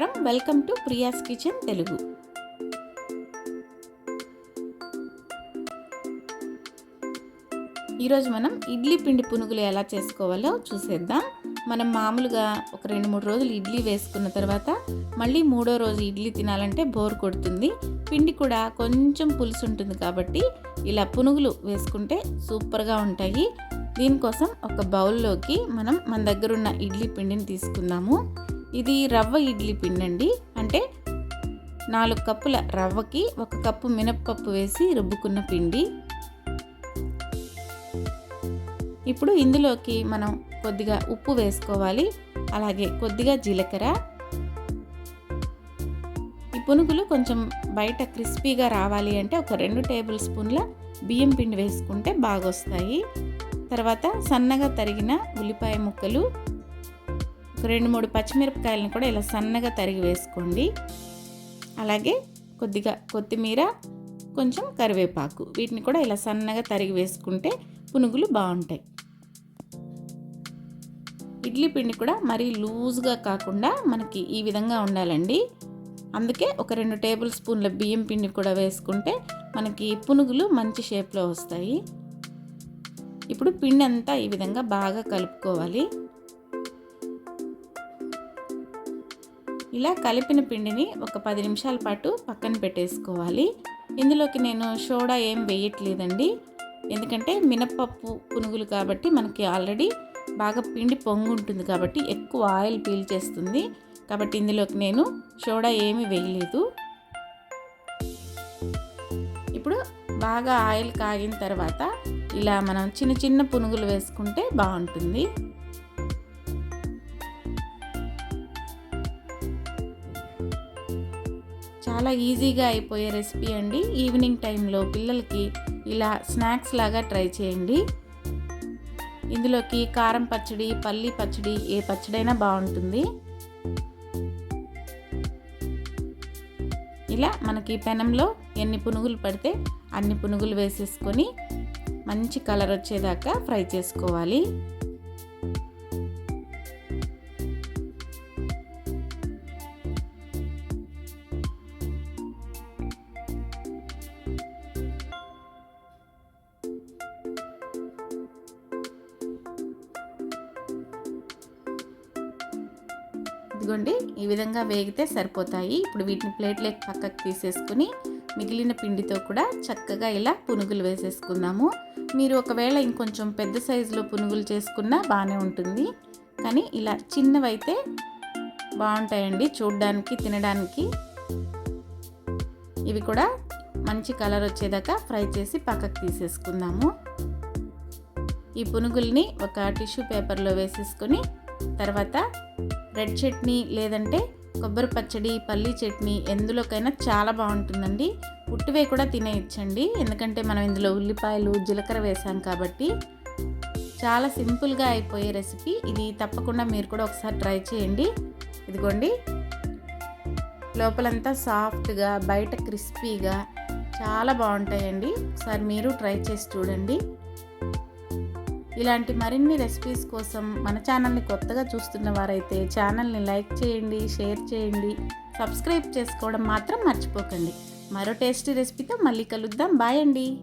నమస్కారం. Welcome to Priya's kitchen Telugu ఈరోజు మనం ఇడ్లీ పిండి పునుగులు ఎలా చేసుకోవాలో చూసేద్దాం. మనం మామూలుగా ఒక రెండు మూడు రోజులు ఇడ్లీ వేసుకున్న తర్వాత మళ్ళీ మూడో రోజు ఇడ్లీ తినాలంటే బోర్ కొడుతుంది. పిండి కూడా కొంచెం పులుసు ఉంటుంది కాబట్టి ఇలా పునుగులు వేసుకుంటే సూపర్గా ఉంటాయి. దీనికోసం ఒక బౌల్లోకి మనం మన దగ్గర ఉన్న ఇడ్లీ పిండిని తీసుకుందాము. ఇది రవ్వ ఇడ్లీ పిండి అండి అంటే నాలుగు కప్పుల రవ్వకి ఒక కప్పు మినప్పప్పు వేసి రుబ్బుకున్న పిండి. ఇప్పుడు ఇందులోకి మనం కొద్దిగా ఉప్పు వేసుకోవాలి. అలాగే కొద్దిగా జీలకర్ర. ఈ పునుగులు కొంచెం బయట క్రిస్పీగా రావాలి అంటే ఒక రెండు టేబుల్ స్పూన్ల బియ్యం పిండి వేసుకుంటే బాగా వస్తాయి తర్వాత సన్నగా తరిగిన ఉల్లిపాయ ముక్కలు ఒక రెండు మూడు పచ్చిమిరపకాయలను కూడా ఇలా సన్నగా తరిగి వేసుకోండి. అలాగే కొద్దిగా కొత్తిమీర కొంచెం కరివేపాకు. వీటిని కూడా ఇలా సన్నగా తరిగి వేసుకుంటే పునుగులు బాగుంటాయి. ఇడ్లీ పిండి కూడా మరీ లూజ్గా కాకుండా మనకి ఈ విధంగా ఉండాలండి. అందుకే ఒక రెండు టేబుల్ స్పూన్ల బియ్యం పిండి కూడా వేసుకుంటే మనకి పునుగులు మంచి షేప్లో వస్తాయి. ఇప్పుడు పిండి అంతా ఈ విధంగా బాగా కలుపుకోవాలి. ఇలా కలిపిన పిండిని ఒక పది నిమిషాల పాటు పక్కన పెట్టేసుకోవాలి. ఇందులోకి నేను సోడా ఏం వేయట్లేదండి. ఎందుకంటే మినప్పప్పు పునుగులు కాబట్టి మనకి ఆల్రెడీ బాగా పిండి పొంగు ఉంటుంది కాబట్టి ఎక్కువ ఆయిల్ పీల్చేస్తుంది కాబట్టి ఇందులోకి నేను సోడా ఏమీ వేయలేదు. ఇప్పుడు బాగా ఆయిల్ కాగిన తర్వాత ఇలా మనం చిన్న చిన్న పునుగులు వేసుకుంటే బాగుంటుంది. చాలా ఈజీగా అయిపోయే రెసిపీ అండి. ఈవినింగ్ టైంలో పిల్లలకి ఇలా స్నాక్స్ లాగా ట్రై చేయండి. ఇందులోకి కారం పచ్చడి పల్లి పచ్చడి ఏ పచ్చడైనా బాగుంటుంది. ఇలా మనకి పెనంలో ఎన్ని పునుగులు పడితే అన్ని పునుగులు వేసేసుకొని మంచి కలర్ వచ్చేదాకా ఫ్రై చేసుకోవాలి. ఇదిగోండి ఈ విధంగా వేగితే సరిపోతాయి. ఇప్పుడు వీటిని ప్లేట్లోకి పక్కకు తీసేసుకుని మిగిలిన పిండితో కూడా చక్కగా ఇలా పునుగులు వేసేసుకుందాము. మీరు ఒకవేళ ఇంకొంచెం పెద్ద సైజులో పునుగులు చేసుకున్నా బాగానే ఉంటుంది. కానీ ఇలా చిన్నవైతే బాగుంటాయండి చూడడానికి తినడానికి. ఇవి కూడా మంచి కలర్ వచ్చేదాకా ఫ్రై చేసి పక్కకు తీసేసుకుందాము. ఈ పునుగుల్ని ఒక టిష్యూ పేపర్లో వేసేసుకొని తర్వాత రెడ్ చట్నీ లేదంటే కొబ్బరి పచ్చడి పల్లీ చట్నీ ఎందులోకైనా చాలా బాగుంటుందండి. ఉట్టివే కూడా తినేయచ్చండి. ఎందుకంటే మనం ఇందులో ఉల్లిపాయలు జీలకర్ర వేసాం కాబట్టి చాలా సింపుల్గా అయిపోయే రెసిపీ. ఇది తప్పకుండా మీరు కూడా ఒకసారి ట్రై చేయండి. ఇదిగోండి. లోపలంతా సాఫ్ట్గా బయట క్రిస్పీగా చాలా బాగుంటాయండి. ఒకసారి మీరు ట్రై చేసి చూడండి. ఇలాంటి మరిన్ని రెసిపీస్ కోసం మన ఛానల్ని కొత్తగా చూస్తున్న వారైతే ఛానల్ని లైక్ చేయండి షేర్ చేయండి సబ్స్క్రైబ్ చేసుకోవడం మాత్రం మర్చిపోకండి. మరో టేస్టీ రెసిపీతో మళ్ళీ కలుద్దాం. బాయ్ అండి.